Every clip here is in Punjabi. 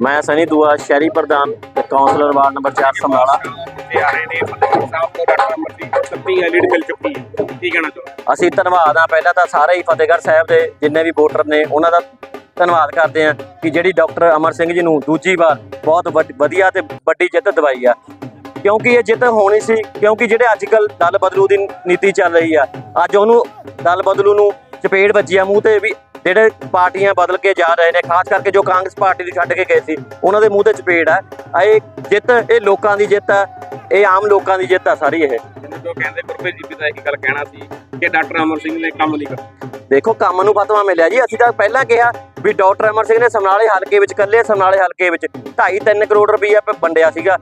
ਮੈਂ ਸਨੀ ਦੂਆ ਸ਼ਹਿਰੀ ਪ੍ਰਧਾਨ ਤੇ ਕਾਉਂਸਲਰ ਵਾਰਡ ਨੰਬਰ 4 ਸਮਰਾਲਾ ਆ ਰਹੇ ਨੇ ਫਤਿਹਗੜ੍ਹ ਸਾਹਿਬ ਤੋਂ ਡਾਕਟਰ ਅਮਰਜੀਤ ਛੱਤੀ ਹੈ ਲੀਡ ਮਿਲ ਚੁੱਕੀ ਹੈ ਕੀ ਕਹਿਣਾ ਚਾਹੁੰਦੇ ਅਸੀਂ ਧੰਨਵਾਦ ਆ ਪਹਿਲਾਂ ਤਾਂ ਸਾਰੇ ਹੀ ਫਤਿਹਗੜ੍ਹ ਸਾਹਿਬ ਦੇ ਜਿੰਨੇ ਵੀ ਵੋਟਰ ਨੇ, ਉਹਨਾਂ ਦਾ ਧੰਨਵਾਦ ਕਰਦੇ ਆ ਕਿ ਜਿਹੜੀ ਡਾਕਟਰ ਅਮਰ ਸਿੰਘ ਜੀ ਨੂੰ ਦੂਜੀ ਵਾਰ ਬਹੁਤ ਵਧੀਆ ਤੇ ਵੱਡੀ ਜਿੱਤ ਦਿਵਾਈ ਆ। ਕਿਉਂਕਿ ਇਹ ਜਿੱਤ ਹੋਣੀ ਸੀ, ਕਿਉਂਕਿ ਜਿਹੜੇ ਅੱਜ ਕੱਲ ਦਲ ਬਦਲੂ ਦੀ ਨੀਤੀ ਚੱਲ ਰਹੀ ਆ, ਅੱਜ ਉਹਨੂੰ ਦਲ ਬਦਲੂ ਨੂੰ ਚਪੇੜ ਵੱਜੀ ਆ ਮੂੰਹ ਤੇ ਵੀ ਜਿਹੜੇ ਪਾਰਟੀਆਂ ਬਦਲ ਕੇ ਜਾ ਰਹੇ ਨੇ, ਖਾਸ ਕਰਕੇ ਜੋ ਕਾਂਗਰਸ ਪਾਰਟੀ ਨੂੰ ਛੱਡ ਕੇ ਗਏ ਸੀ, ਉਹਨਾਂ ਦੇ ਮੂੰਹ ਤੇ ਚਪੇੜ ਆ ਆ। ਇਹ ਜਿੱਤ, ਇਹ ਲੋਕਾਂ ਦੀ ਜਿੱਤ ਆ। ਇਹ ਆਮ ਲੋਕਾਂ ਦੀ ਜਿੱਤ ਆ ਸਾਰੀ ਇਹ। ਜਿਵੇਂ ਜੋ ਕਹਿੰਦੇ ਗੁਰਪ੍ਰੀਤ ਜੀ ਵੀ ਤਾਂ ਇਹੀ ਗੱਲ ਕਹਿਣਾ ਸੀ ਕਿ ਡਾਕਟਰ ਅਮਰ ਸਿੰਘ ਨੇ ਕੰਮ ਨਹੀਂ ਕੀਤਾ ਦੇਖੋ ਕੰਮ ਨੂੰ ਫਤਵਾ ਮਿਲਿਆ ਜੀ। ਅਸੀਂ ਤਾਂ ਪਹਿਲਾਂ ਕਿਹਾ ਵੀ ਡਾਕਟਰ ਅਮਰ ਸਿੰਘ ਨੇ ਸਮਨਾਲੇ ਹਲਕੇ ਵਿੱਚ ਕੱਲੇ ਸਮਨਾਲੇ ਹਲਕੇ ਵਿੱਚ 2.5 ਕਰੋੜ ਰੁਪਈਆ ਵੰਡਿਆ ਸੀਗਾ।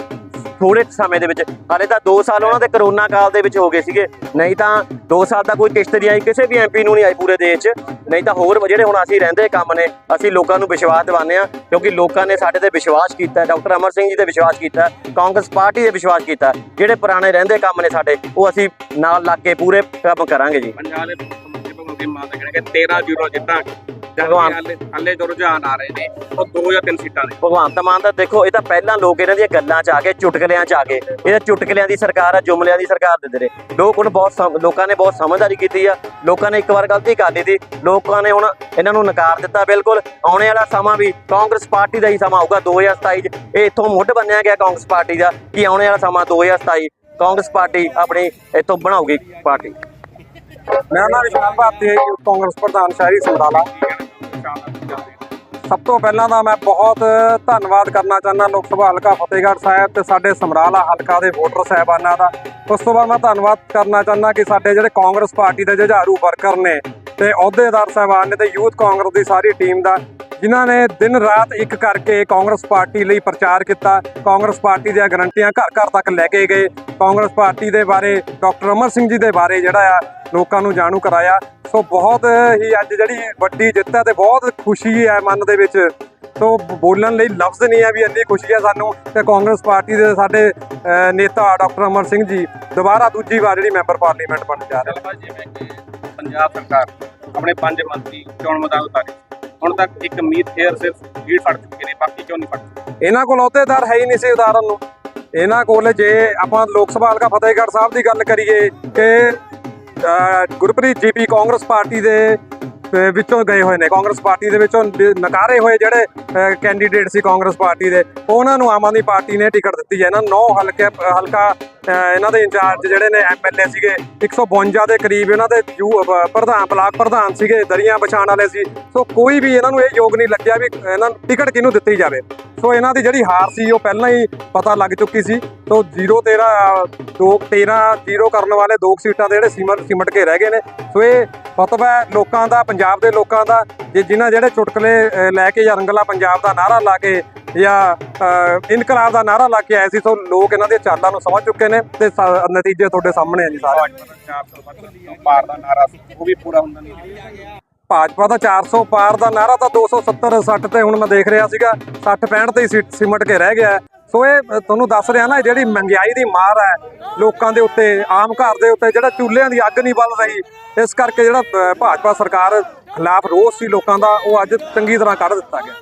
ਥੋੜੇ ਸਮੇਂ ਦੇ ਵਿੱਚ, ਹਾਲੇ ਤਾਂ 2 ਸਾਲ ਉਹਨਾਂ ਦੇ ਕਰੋਨਾ ਕਾਲ ਦੇ ਵਿੱਚ ਹੋ ਗਏ ਸੀਗੇ। ਨਹੀਂ ਤਾਂ 2 ਸਾਲ ਦਾ ਕੋਈ ਕਿਸ਼ਤ ਨਹੀਂ ਆਈ, ਕਿਸੇ ਵੀ ਐਮਪੀ ਨੂੰ ਨਹੀਂ ਆਈ ਪੂਰੇ ਦੇਸ਼ 'ਚ। ਨਹੀਂ ਤਾਂ ਹੋਰ ਜਿਹੜੇ ਹੁਣ ਅਸੀਂ ਰਹਿੰਦੇ ਕੰਮ ਨੇ, ਅਸੀਂ ਲੋਕਾਂ ਨੂੰ ਵਿਸ਼ਵਾਸ ਦਿਵਾਉਂਦੇ ਆ ਕਿਉਂਕਿ ਲੋਕਾਂ ਨੇ ਸਾਡੇ ਤੇ ਵਿਸ਼ਵਾਸ ਕੀਤਾ ਡਾਕਟਰ ਅਮਰ ਸਿੰਘ ਜੀ ਤੇ ਵਿਸ਼ਵਾਸ ਕੀਤਾ ਕਾਂਗਰਸ ਪਾਰਟੀ ਤੇ ਵਿਸ਼ਵਾਸ ਕੀਤਾ ਜਿਹੜੇ ਪੁਰਾਣੇ ਰਹਿੰਦੇ ਕੰਮ ਨੇ ਸਾਡੇ, ਉਹ ਅਸੀਂ ਨਾਲ ਲੱਗ ਕੇ ਪੂਰੇ ਕੰਮ ਕਰਾਂਗੇ ਜੀ। ਪੰਜਾਬ ਦੇ ਮੁੱਖ ਮੰਤਰੀ ਭਗਵੰਤ ਮਾਨ ਦਾ ਕਹਿਣਾ ਕਿ 13 ਜ਼ੀਰੋ ਜਿੱਤਾਂਗੇ। ਭਗਵਾਨ- ਹਾਲੇ ਹਾਲੇ ਜੋ ਰੁਝਾਨ ਆ ਰਹੇ ਨੇ ਉਹ ਦੋ ਜਾਂ ਤਿੰਨ ਸੀਟਾਂ ਨੇ। ਭਗਵੰਤ ਮਾਨ ਤਾਂ ਦੇਖੋ ਇਹ ਤਾਂ ਪਹਿਲਾਂ ਲੋਕ ਇਹਨਾਂ ਦੀਆਂ ਗੱਲਾਂ 'ਚ ਆ ਕੇ ਚੁਟਕਲਿਆਂ 'ਚ ਆ ਕੇ ਇਹ ਤਾਂ ਚੁਟਕਲਿਆਂ ਦੀ ਸਰਕਾਰ ਆ ਜੁਮਲਿਆਂ ਦੀ ਸਰਕਾਰ ਦਿੰਦੇ ਨੇ। ਲੋਕ ਹੁਣ ਬਹੁਤ ਸਮ- ਲੋਕਾਂ ਨੇ ਬਹੁਤ ਸਮਝਦਾਰੀ ਕੀਤੀ ਆ। ਲੋਕਾਂ ਨੇ ਇੱਕ ਵਾਰ ਗਲਤੀ ਕਰ ਲਈ ਸੀ। ਲੋਕਾਂ ਨੇ ਹੁਣ ਇਹਨਾਂ ਨੂੰ ਨਕਾਰ ਦਿੱਤਾ ਬਿਲਕੁਲ। ਆਉਣੇ ਵਾਲਾ ਸਮਾਂ ਵੀ ਕਾਂਗਰਸ ਪਾਰਟੀ ਦਾ ਹੀ ਸਮਾਂ ਆਊਗਾ 2027 'ਚ। ਇਹ ਇੱਥੋਂ ਮੁੱਢ ਬੰਨਿਆ ਗਿਆ ਕਾਂਗਰਸ ਪਾਰਟੀ ਦਾ ਕਿ ਆਉਣੇ ਵਾਲਾ ਸਮਾਂ 2027 ਕਾਂਗਰਸ ਪਾਰਟੀ ਆਪਣੀ ਇੱਥੋਂ ਬਣਾਉਗੀ ਪਾਰਟੀ। ਮੇਰਾ ਨਾਮ ਵਿਸ਼ਾਲ ਭਾਰਤੀ ਹੈ ਕਾਂਗਰਸ ਪ੍ਰਧਾਨ ਸ਼ਹਿਰੀ ਸਮਰਾਲਾ ਸਭ ਤੋਂ ਪਹਿਲਾਂ ਤਾਂ ਮੈਂ ਬਹੁਤ ਧੰਨਵਾਦ ਕਰਨਾ ਚਾਹੁੰਦਾ ਲੋਕ ਸਭਾ ਹਲਕਾ ਫਤਿਹਗੜ੍ਹ ਸਾਹਿਬ ਤੇ ਸਾਡੇ ਸਮਰਾਲਾ ਹਲਕਾ ਦੇ ਵੋਟਰ ਸਾਹਿਬਾਨਾਂ ਦਾ। ਉਸ ਤੋਂ ਬਾਅਦ ਮੈਂ ਧੰਨਵਾਦ ਕਰਨਾ ਚਾਹੁੰਦਾ ਕਿ ਸਾਡੇ ਜਿਹੜੇ ਕਾਂਗਰਸ ਪਾਰਟੀ ਦੇ ਜੁਝਾਰੂ ਵਰਕਰ ਨੇ ਤੇ ਅਹੁਦੇਦਾਰ ਸਾਹਿਬਾਨ ਨੇ ਤੇ ਯੂਥ ਕਾਂਗਰਸ ਦੀ ਸਾਰੀ ਟੀਮ ਦਾ, ਜਿਨ੍ਹਾਂ ਨੇ ਦਿਨ ਰਾਤ ਇੱਕ ਕਰਕੇ ਕਾਂਗਰਸ ਪਾਰਟੀ ਲਈ ਪ੍ਰਚਾਰ ਕੀਤਾ। ਕਾਂਗਰਸ ਪਾਰਟੀ ਦੀਆਂ ਗਰੰਟੀਆਂ ਘਰ ਘਰ ਤੱਕ ਲੈ ਕੇ ਗਏ। ਕਾਂਗਰਸ ਪਾਰਟੀ ਦੇ ਬਾਰੇ ਡਾਕਟਰ ਅਮਰ ਸਿੰਘ ਜੀ ਦੇ ਬਾਰੇ ਜਿਹੜਾ ਆ ਲੋਕਾਂ ਨੂੰ ਜਾਣੂ ਕਰਾਇਆ। ਸੋ ਬਹੁਤ ਹੀ ਅੱਜ ਜਿਹੜੀ ਵੱਡੀ ਜਿੱਤ ਹੈ ਤੇ ਬਹੁਤ ਖੁਸ਼ੀ ਹੈ ਮਨ ਦੇ ਵਿੱਚ। ਸੋ ਬੋਲਣ ਲਈ ਲਫ਼ਜ਼ ਨਹੀਂ ਹੈ ਵੀ ਇੰਨੀ ਖੁਸ਼ੀ ਹੈ ਸਾਨੂੰ। ਤੇ ਕਾਂਗਰਸ ਪਾਰਟੀ ਦੇ ਸਾਡੇ ਨੇਤਾ ਡਾਕਟਰ ਅਮਰ ਸਿੰਘ ਜੀ ਦੁਬਾਰਾ ਦੂਜੀ ਵਾਰ ਜਿਹੜੀ ਮੈਂਬਰ ਪਾਰਲੀਮੈਂਟ ਬਣਨ ਜਾ ਰਹੇ ਜਿਵੇਂ ਕਿ ਪੰਜਾਬ ਸਰਕਾਰ ਆਪਣੇ ਪੰਜ ਮੰਤਰੀ ਚੋਣ ਮੈਦਾਨ ਉਤਾਰੇ। ਹੁਣ ਤੱਕ ਇੱਕ ਮੀਤ ਫੇਅਰ ਸਿਰਫ ਲੀਡ ਫੜ ਚੁੱਕੇ ਨੇ ਬਾਕੀ ਕਿਉਂ ਨਹੀਂ ਫੜ ਇਹਨਾਂ ਕੋਲ ਅਹੁਦੇਦਾਰ ਹੈ ਹੀ ਨਹੀਂ ਸੀ ਉਤਾਰਨ ਨੂੰ। ਇਹਨਾਂ ਕੋਲ ਜੇ ਆਪਾਂ ਲੋਕ ਸਭਾ ਹਲਕਾ ਫਤਿਹਗੜ੍ਹ ਸਾਹਿਬ ਦੀ ਗੱਲ ਕਰੀਏ ਕਿ ਗੁਰਪ੍ਰੀਤ ਜੀਪੀ ਕਾਂਗਰਸ ਪਾਰਟੀ ਦੇ ਵਿੱਚੋਂ ਗਏ ਹੋਏ ਨੇ। ਕਾਂਗਰਸ ਪਾਰਟੀ ਦੇ ਵਿੱਚੋਂ ਨਕਾਰੇ ਹੋਏ ਜਿਹੜੇ ਕੈਂਡੀਡੇਟ ਸੀ ਕਾਂਗਰਸ ਪਾਰਟੀ ਦੇ, ਉਹਨਾਂ ਨੂੰ ਆਮ ਆਦਮੀ ਪਾਰਟੀ ਨੇ ਟਿਕਟ ਦਿੱਤੀ ਹੈ। ਇਹਨਾਂ ਨੌ ਹਲਕੇ, ਹਲਕਾ ਇਹਨਾਂ ਦੇ ਇੰਚਾਰਜ ਜਿਹੜੇ ਨੇ ਐਮਐਲਏ ਸੀਗੇ 152 ਦੇ ਕਰੀਬ ਇਹਨਾਂ ਦੇ ਯੂ- ਪ੍ਰਧਾਨ, ਬਲਾਕ ਪ੍ਰਧਾਨ ਸੀਗੇ, ਦਰੀਆਂ ਵਿਛਾਣ ਵਾਲੇ ਸੀ। ਸੋ ਕੋਈ ਵੀ ਇਹਨਾਂ ਨੂੰ ਇਹ ਯੋਗ ਨਹੀਂ ਲੱਗਿਆ ਵੀ ਇਹਨਾਂ ਨੂੰ ਟਿਕਟ ਕਿਹਨੂੰ ਦਿੱਤੀ ਜਾਵੇ। ਸੋ ਇਹਨਾਂ ਦੀ ਜਿਹੜੀ ਹਾਰ ਸੀ, ਉਹ ਪਹਿਲਾਂ ਹੀ ਪਤਾ ਲੱਗ ਚੁੱਕੀ ਸੀ। ਸੋ 0 13 2 13 0 ਕਰਨ ਵਾਲੇ ਦੋ ਕੁ ਸੀਟਾਂ ਦੇ ਜਿਹੜੇ ਸਿਮਟ ਸਿਮਟ ਕੇ ਰਹਿ ਗਏ ਨੇ। ਸੋ ਇਹ ਫਤਵਾ ਹੈ, ਲੋਕਾਂ ਦਾ, ਪੰਜਾਬ ਦੇ ਲੋਕਾਂ ਦਾ, ਜੇ ਜਿਨ੍ਹਾਂ ਜਿਹੜੇ ਚੁਟਕਲੇ ਲੈ ਕੇ ਜਾਂ ਰੰਗਲਾ ਪੰਜਾਬ ਦਾ ਨਾਰਾ ਲਾ ਕੇ ਜਾਂ ਇਨਕਲਾਬ ਦਾ ਨਾਰਾ ਲਾ ਕੇ ਆਏ ਸੀ, ਸੋ ਲੋਕ ਇਹਨਾਂ ਦੀਆਂ ਚਾਲਾਂ ਨੂੰ ਸਮਝ ਚੁੱਕੇ ਨੇ ਤੇ ਨਤੀਜੇ ਤੁਹਾਡੇ ਸਾਹਮਣੇ ਆ ਜੀ ਸਾਰੇ। ਭਾਜਪਾ ਦਾ 400 ਪਾਰ ਦਾ ਨਾਰਾ ਉਹ ਵੀ ਪੂਰਾ ਹੁੰਦਾ ਨਹੀਂ। ਭਾਜਪਾ ਦਾ 400 ਪਾਰ ਦਾ ਨਾਰਾ ਤਾਂ 270 60 ਤੇ ਹੁਣ ਮੈਂ ਦੇਖ ਰਿਹਾ ਸੀਗਾ 60 65 ਤੇ ਹੀ ਸਿ- ਸਿਮਟ ਕੇ ਰਹਿ ਗਿਆ। ਸੋ ਇਹ ਤੁਹਾਨੂੰ ਦੱਸ ਰਿਹਾ ਨਾ ਜਿਹੜੀ ਮਹਿੰਗਾਈ ਦੀ ਮਾਰ ਹੈ, ਲੋਕਾਂ ਦੇ ਉੱਤੇ, ਆਮ ਘਰ ਦੇ ਉੱਤੇ, ਜਿਹੜਾ ਚੁੱਲ੍ਹਿਆਂ ਦੀ ਅੱਗ ਨਹੀਂ ਬਲ ਰਹੀ, ਇਸ ਕਰਕੇ ਜਿਹੜਾ ਭਾਜਪਾ ਸਰਕਾਰ ਖਿਲਾਫ ਰੋਸ ਸੀ ਲੋਕਾਂ ਦਾ, ਉਹ ਅੱਜ ਚੰਗੀ ਤਰ੍ਹਾਂ ਕੱਢ ਦਿੱਤਾ ਗਿਆ।